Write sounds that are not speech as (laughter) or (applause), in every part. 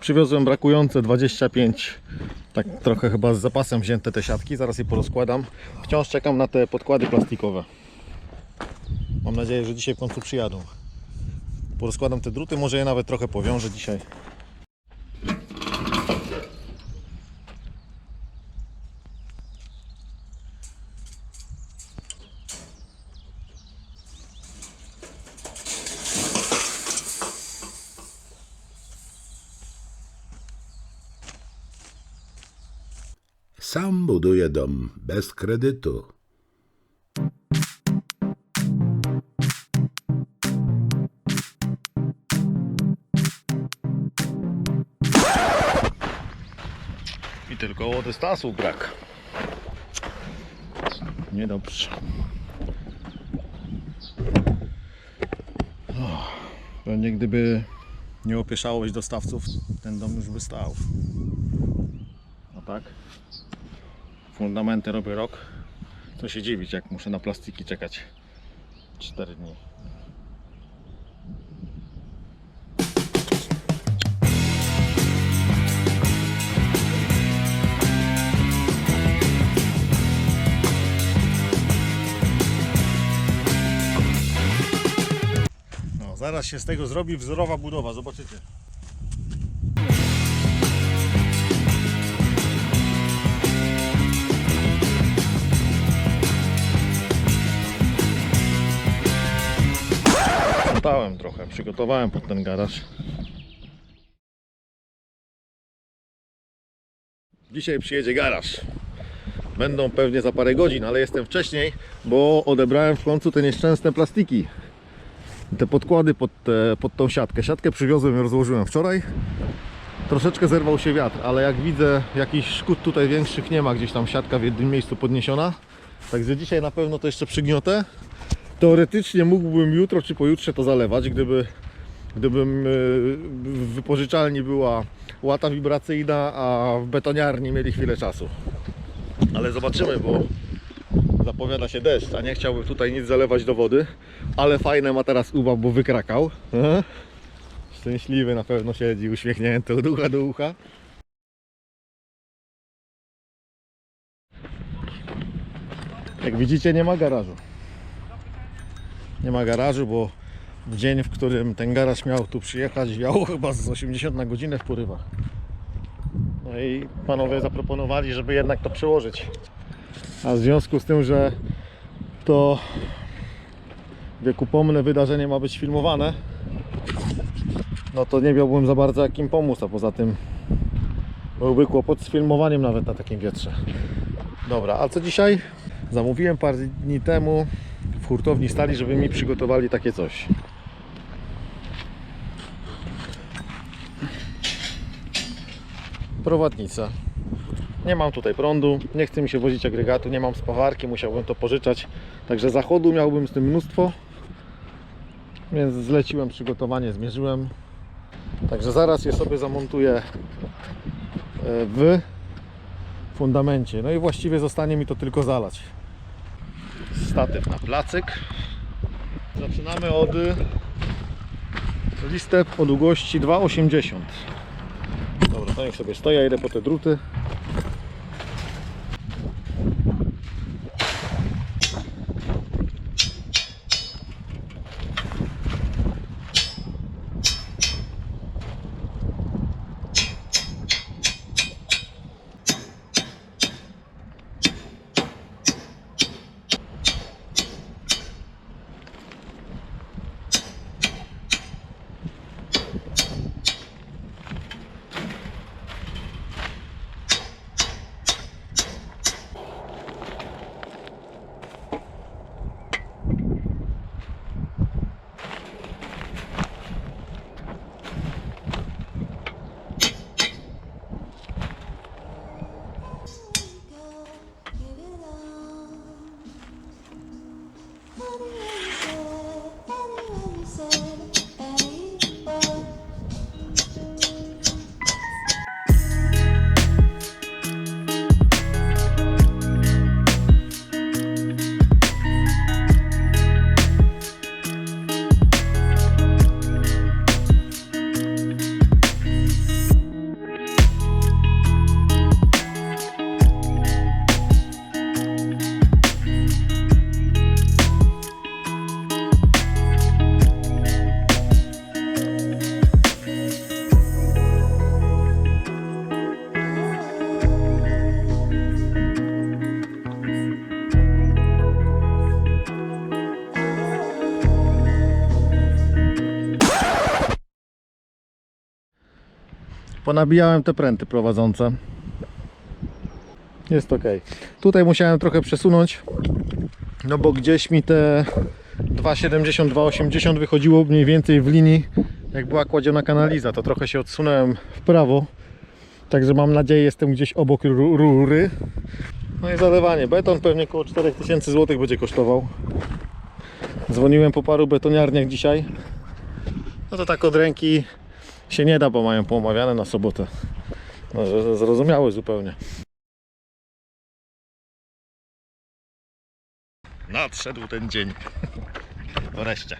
Przywiozłem brakujące 25, tak trochę chyba z zapasem wzięte te siatki, zaraz je porozkładam. Wciąż czekam na te podkłady plastikowe. Mam nadzieję, że dzisiaj w końcu przyjadą. Porozkładam te druty, może je nawet trochę powiążę dzisiaj. Sam buduje dom bez kredytu. I tylko dystansu brak. Niedobrze. Pewnie gdyby nie opieszałość dostawców, ten dom już by stał. Tak? Fundamenty robię rok. Co się dziwić, jak muszę na plastiki czekać 4 dni. No, zaraz się z tego zrobi wzorowa budowa, zobaczycie. Sprzątałem trochę, przygotowałem pod ten garaż. Dzisiaj przyjedzie garaż. Będą pewnie za parę godzin, ale jestem wcześniej, bo odebrałem w końcu te nieszczęsne plastiki te podkłady pod, te, pod tą siatkę. Siatkę przywiozłem i rozłożyłem wczoraj. Troszeczkę zerwał się wiatr, ale jak widzę jakichś szkód tutaj większych nie ma, gdzieś tam siatka w jednym miejscu podniesiona. Także dzisiaj na pewno to jeszcze przygniotę. Teoretycznie mógłbym jutro czy pojutrze to zalewać, gdyby gdybym yy, w wypożyczalni była łata wibracyjna, a w betoniarni mieli chwilę czasu. Ale zobaczymy, bo zapowiada się deszcz, a nie chciałbym tutaj nic zalewać do wody, ale fajne ma teraz uba, bo wykrakał. E? Szczęśliwy na pewno siedzi, uśmiechnięty od ucha do ucha. Jak widzicie nie ma garażu. Nie ma garażu, bo w dzień, w którym ten garaż miał tu przyjechać, wiało chyba z 80 na godzinę w porywach. No i panowie zaproponowali, żeby jednak to przełożyć. A w związku z tym, że to wiekupomne wydarzenie ma być filmowane, no to nie miałbym za bardzo jak im pomóc, a poza tym byłby kłopot z filmowaniem nawet na takim wietrze. Dobra, a co dzisiaj? Zamówiłem parę dni temu w hurtowni stali, żeby mi przygotowali takie coś. Prowadnica. Nie mam tutaj prądu, nie chce mi się wozić agregatu, nie mam spawarki, musiałbym to pożyczać. Także zachodu miałbym z tym mnóstwo. Więc zleciłem przygotowanie, zmierzyłem. Także zaraz je sobie zamontuję e, w fundamencie. No i właściwie zostanie mi to tylko zalać. Statyw na placyk. Zaczynamy od listep o długości 2,80. Dobra, to niech sobie stoi, ja idę po te druty. Ponabijałem te pręty prowadzące. Jest ok. Tutaj musiałem trochę przesunąć, no bo gdzieś mi te 2,70, 2,80 wychodziło mniej więcej w linii, jak była kładziona kanaliza. To trochę się odsunąłem w prawo. Także mam nadzieję, jestem gdzieś obok ru- rury. No i zalewanie. Beton pewnie około 4000 zł będzie kosztował. Dzwoniłem po paru betoniarniach dzisiaj. No to tak od ręki się nie da, bo mają poomawiane na sobotę. No, zrozumiałe zupełnie. Nadszedł ten dzień. (laughs) Wreszcie.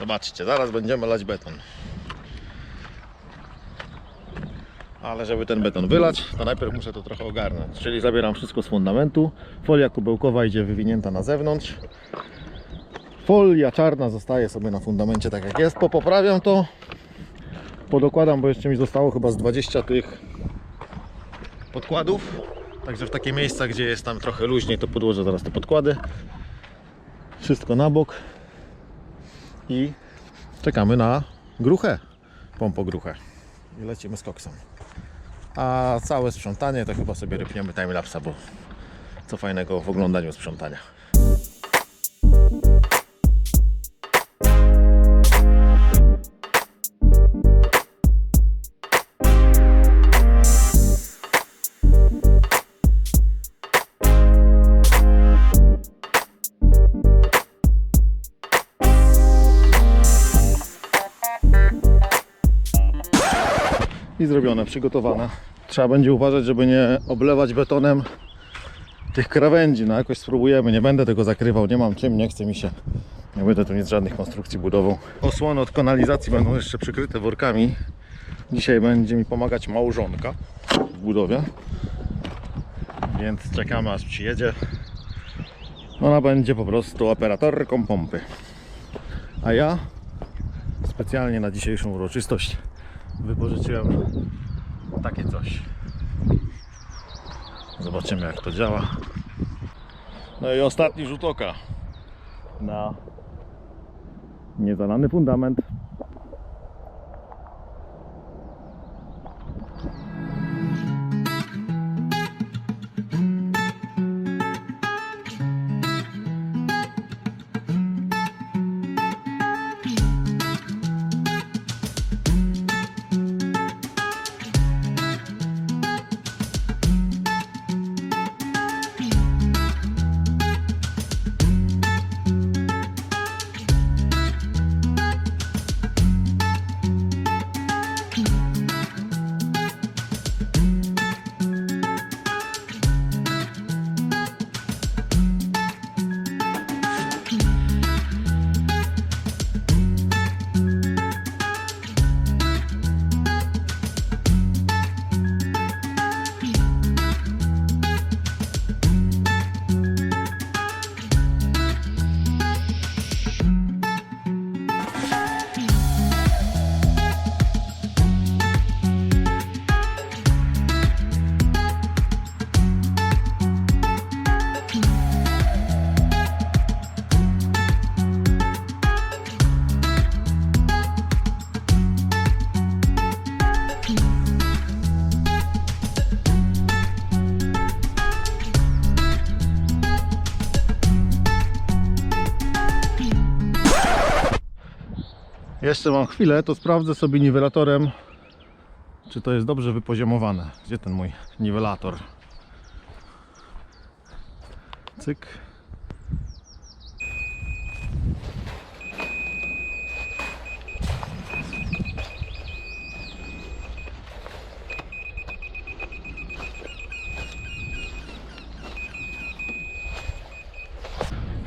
Zobaczcie, zaraz będziemy lać beton. Ale żeby ten beton wylać, to najpierw muszę to trochę ogarnąć. Czyli zabieram wszystko z fundamentu. Folia kubełkowa idzie wywinięta na zewnątrz. Folia czarna zostaje sobie na fundamencie tak jak jest. Popoprawiam to. Podokładam, bo jeszcze mi zostało chyba z 20 tych podkładów. Także w takie miejsca, gdzie jest tam trochę luźniej, to podłożę zaraz te podkłady. Wszystko na bok. I czekamy na gruchę. Pompogruchę. I lecimy z koksem. A całe sprzątanie to chyba sobie rypniemy timelapsa, bo co fajnego w oglądaniu sprzątania. Zrobione, przygotowane. Trzeba będzie uważać, żeby nie oblewać betonem tych krawędzi. No jakoś spróbujemy, nie będę tego zakrywał, nie mam czym, nie chce mi się. Nie będę tu nic żadnych konstrukcji budował. Osłony od kanalizacji będą jeszcze przykryte workami. Dzisiaj będzie mi pomagać małżonka w budowie. Więc czekamy aż przyjedzie. Ona będzie po prostu operatorką pompy. A ja specjalnie na dzisiejszą uroczystość wypożyczyłem takie coś. Zobaczymy jak to działa. No i ostatni rzut oka na niezalany fundament. Jeszcze mam chwilę, to sprawdzę sobie niwelatorem, czy to jest dobrze wypoziomowane. Gdzie ten mój niwelator? Cyk.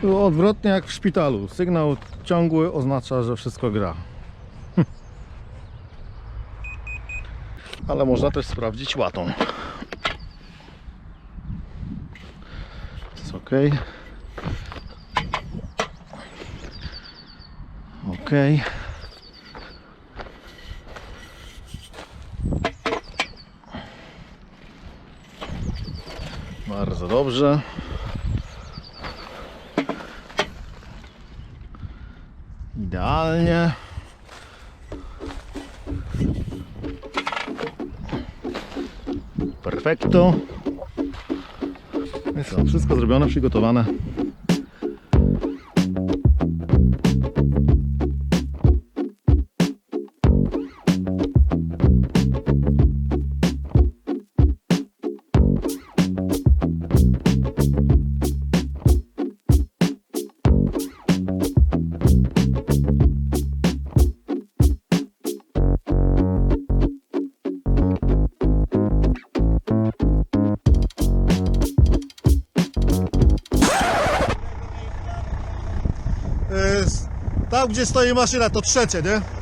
Było odwrotnie jak w szpitalu. Sygnał ciągły oznacza, że wszystko gra. Ale można też sprawdzić łatą. Jest ok. Ok. Bardzo dobrze. Perfekto. Jest to wszystko zrobione, przygotowane. Gdzie stoi maszyna to trzecie, nie?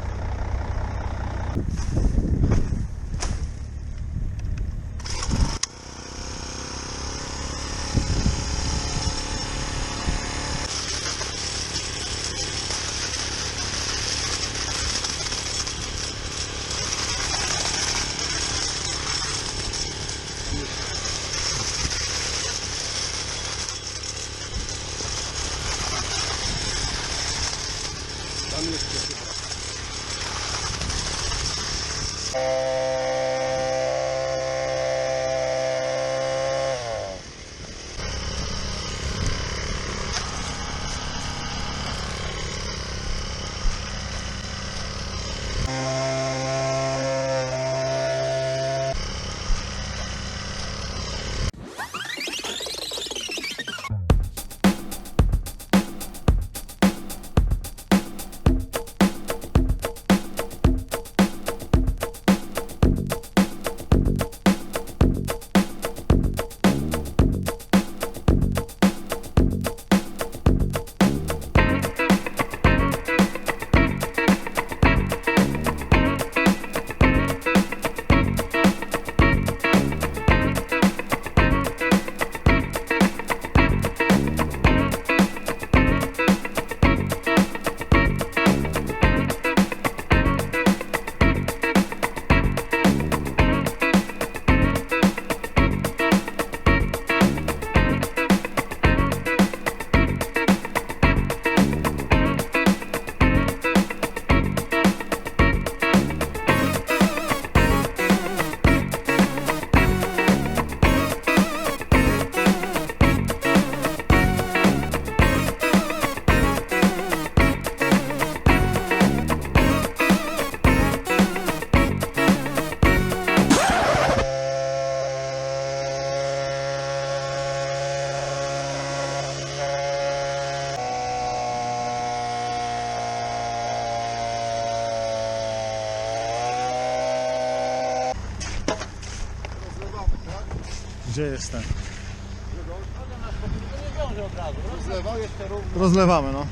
Rozlewamy, no.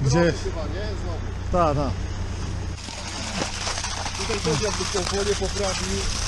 Gdzie jest? Tak, tak. Tutaj też jakby poprawił.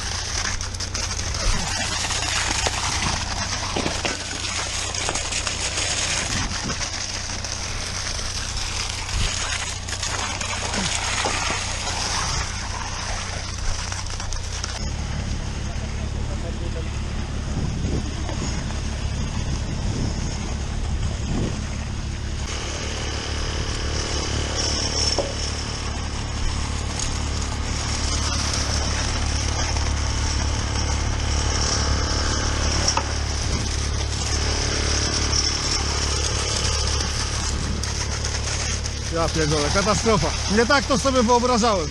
Ja pierdolę, katastrofa. Nie tak to sobie wyobrażałem.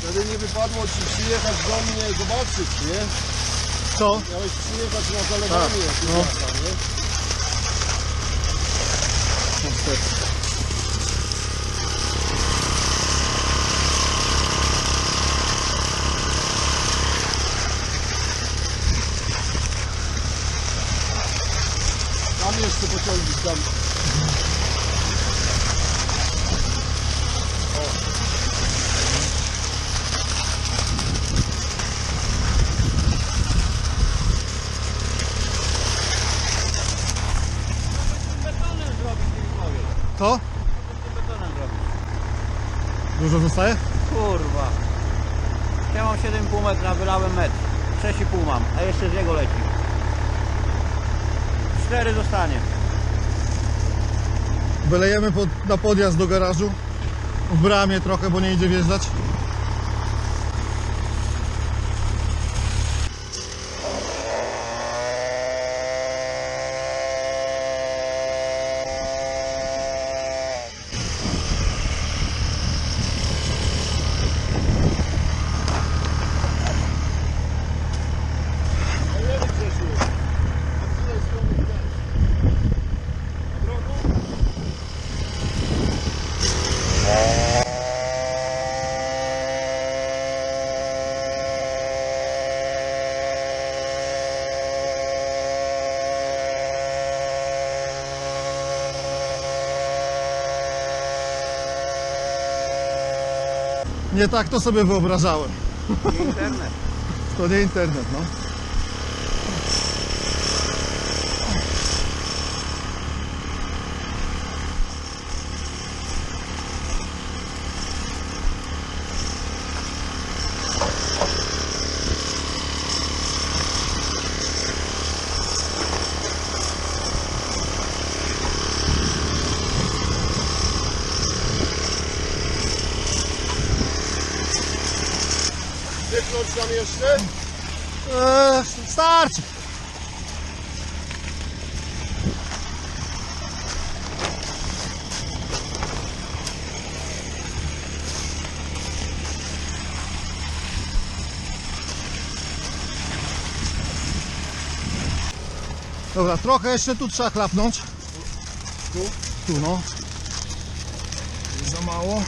Wtedy nie wypadło ci przyjechać do mnie zobaczyć, nie? Co? Miałeś przyjechać na zalewanie Tak, no. nie? Tam jeszcze pociągnik tam. To? Dużo zostaje? Kurwa. Ja mam 7,5 metra, wylałem metr. 6,5 mam, a jeszcze z jego leci. 4 zostanie. Wylejemy pod, na podjazd do garażu w bramie trochę, bo nie idzie wjeżdżać. Nie tak to sobie wyobrażałem. Internet. To nie internet, no. Wypnąć tam jeszcze? Eee, starczy. Dobra, trochę jeszcze tu trzeba chlapnąć. Tu? Tu no. Jest za mało.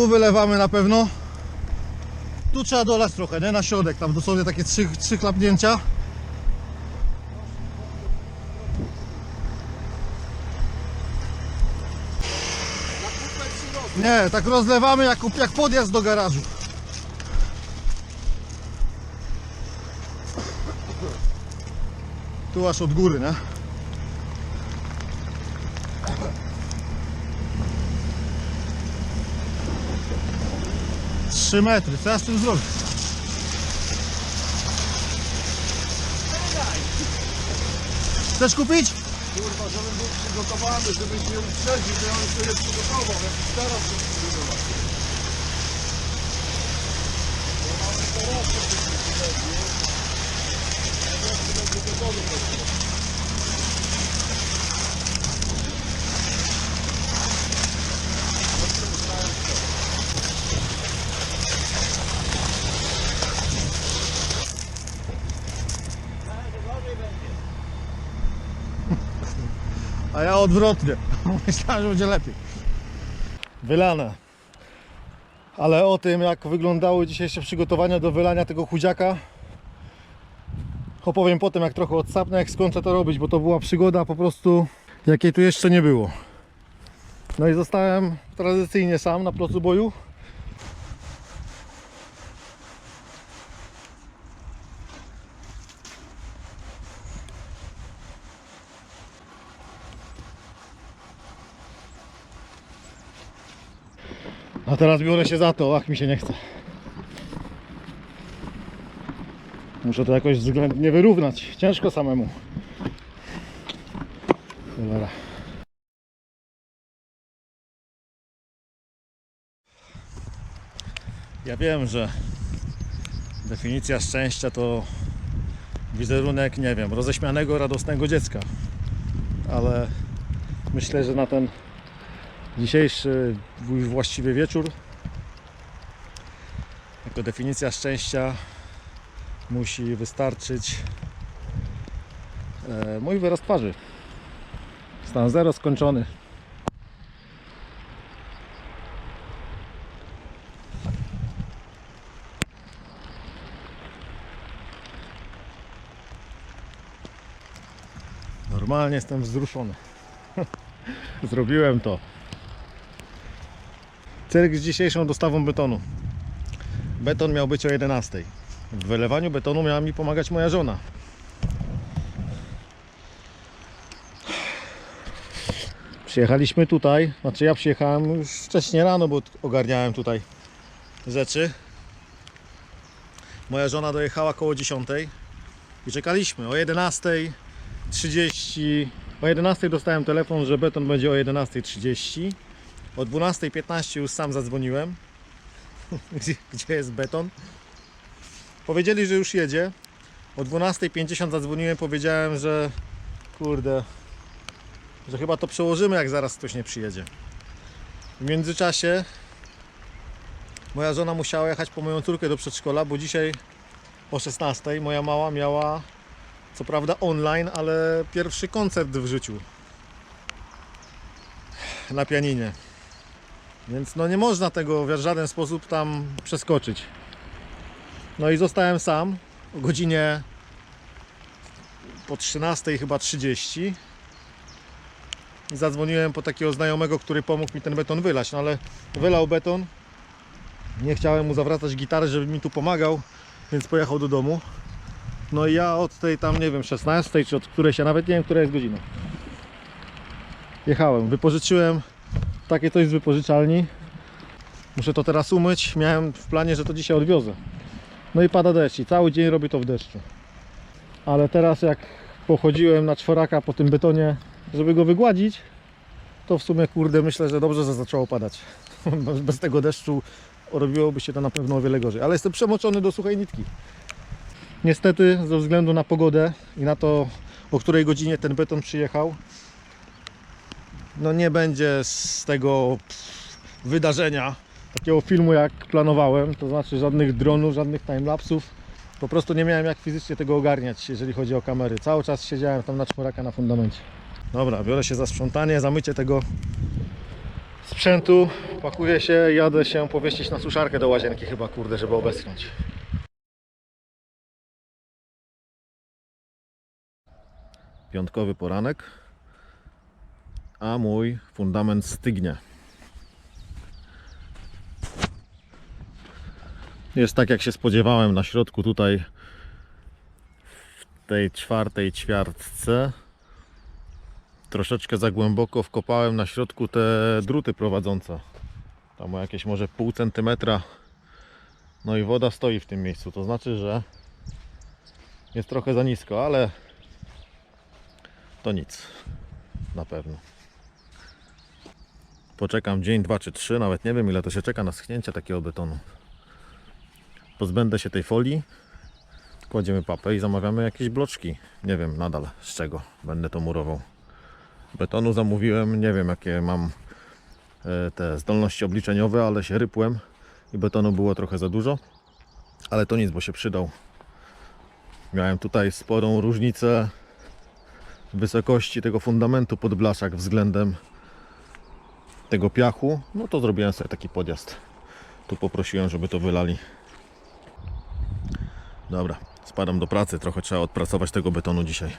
Tu wylewamy na pewno. Tu trzeba dolać trochę, nie? Na środek, tam dosłownie takie trzy, trzy klapnięcia. Nie, tak rozlewamy jak, jak podjazd do garażu. Tu aż od góry, nie? Trzy metry, co ja z tym zrobię? Chcesz kupić? Kurwa, żebym był przygotowany, żebyś mnie uprzedził, to ja bym się nie przygotował. Jakiś teraz się przygotował. A ja odwrotnie. (laughs) Myślałem, że będzie lepiej. Wylane. Ale o tym, jak wyglądały dzisiejsze przygotowania do wylania tego chudziaka, opowiem potem, jak trochę odsapnę, jak skończę to robić, bo to była przygoda po prostu, jakiej tu jeszcze nie było. No i zostałem tradycyjnie sam na placu boju. A teraz biorę się za to, ach mi się nie chce. Muszę to jakoś względnie wyrównać. Ciężko samemu. Cholera. Ja wiem, że definicja szczęścia to wizerunek, nie wiem, roześmianego, radosnego dziecka. Ale myślę, że na ten dzisiejszy właściwie wieczór jako definicja szczęścia musi wystarczyć e, mój wyraz twarzy. Stan zero skończony. Normalnie jestem wzruszony. (laughs) Zrobiłem to. Cyrk z dzisiejszą dostawą betonu. Beton miał być o 11. W wylewaniu betonu miała mi pomagać moja żona. Przyjechaliśmy tutaj, znaczy ja przyjechałem już wcześniej rano, bo ogarniałem tutaj rzeczy. Moja żona dojechała koło 10 i czekaliśmy o 11.30 O 11 dostałem telefon, że beton będzie o 11.30. O 12.15 już sam zadzwoniłem. (laughs) Gdzie, gdzie jest beton? Powiedzieli, że już jedzie. O 12.50 zadzwoniłem, powiedziałem, że kurde, że chyba to przełożymy, jak zaraz ktoś nie przyjedzie. W międzyczasie moja żona musiała jechać po moją córkę do przedszkola, bo dzisiaj o 16 moja mała miała co prawda online, ale pierwszy koncert w życiu na pianinie. Więc no nie można tego w żaden sposób tam przeskoczyć. No i zostałem sam o godzinie po 13 chyba 30. I Zadzwoniłem po takiego znajomego, który pomógł mi ten beton wylać, no ale wylał beton. Nie chciałem mu zawracać gitary, żeby mi tu pomagał, więc pojechał do domu. No i ja od tej tam, nie wiem, 16 czy od której się nawet nie wiem, która jest godzina. Jechałem, wypożyczyłem takie coś z wypożyczalni. Muszę to teraz umyć. Miałem w planie, że to dzisiaj odwiozę. No i pada deszcz i cały dzień robię to w deszczu. Ale teraz jak pochodziłem na czworaka po tym betonie, żeby go wygładzić, to w sumie kurde myślę, że dobrze, że zaczęło padać. (laughs) Bez tego deszczu robiłoby się to na pewno o wiele gorzej. Ale jestem przemoczony do suchej nitki. Niestety ze względu na pogodę i na to o której godzinie ten beton przyjechał, no nie będzie z tego wydarzenia takiego filmu jak planowałem, to znaczy żadnych dronów, żadnych timelapsów. Po prostu nie miałem jak fizycznie tego ogarniać, jeżeli chodzi o kamery. Cały czas siedziałem tam na czworaka na fundamencie. Dobra, biorę się za sprzątanie, zamycie tego sprzętu, pakuję się, jadę się powieścić na suszarkę do łazienki chyba, kurde, żeby obeschnąć. Piątkowy poranek, a mój fundament stygnie. Jest tak jak się spodziewałem na środku tutaj w tej czwartej ćwiartce. Troszeczkę za głęboko wkopałem na środku te druty prowadzące. Tam jakieś może pół centymetra. No i woda stoi w tym miejscu. To znaczy, że jest trochę za nisko, ale to nic. Na pewno. Poczekam dzień, dwa czy trzy, nawet nie wiem ile to się czeka na schnięcie takiego betonu. Pozbędę się tej folii, kładziemy papę i zamawiamy jakieś bloczki. Nie wiem nadal z czego będę to murował. Betonu zamówiłem, nie wiem jakie mam e, te zdolności obliczeniowe, ale się rypłem i betonu było trochę za dużo. Ale to nic, bo się przydał. Miałem tutaj sporą różnicę wysokości tego fundamentu pod blaszak względem tego piachu. No to zrobiłem sobie taki podjazd. Tu poprosiłem, żeby to wylali. Dobra, spadam do pracy. Trochę trzeba odpracować tego betonu dzisiaj.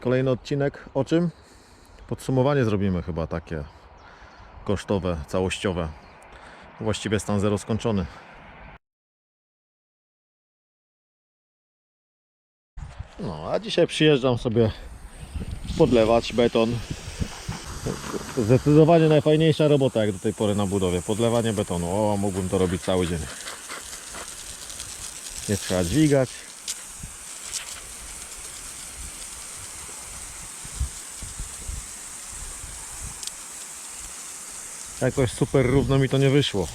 Kolejny odcinek o czym? Podsumowanie zrobimy chyba takie kosztowe, całościowe. Właściwie stan zero skończony. No, a dzisiaj przyjeżdżam sobie podlewać beton. Zdecydowanie najfajniejsza robota jak do tej pory na budowie. Podlewanie betonu. O, mógłbym to robić cały dzień. Nie trzeba dźwigać. Jakoś super równo mi to nie wyszło.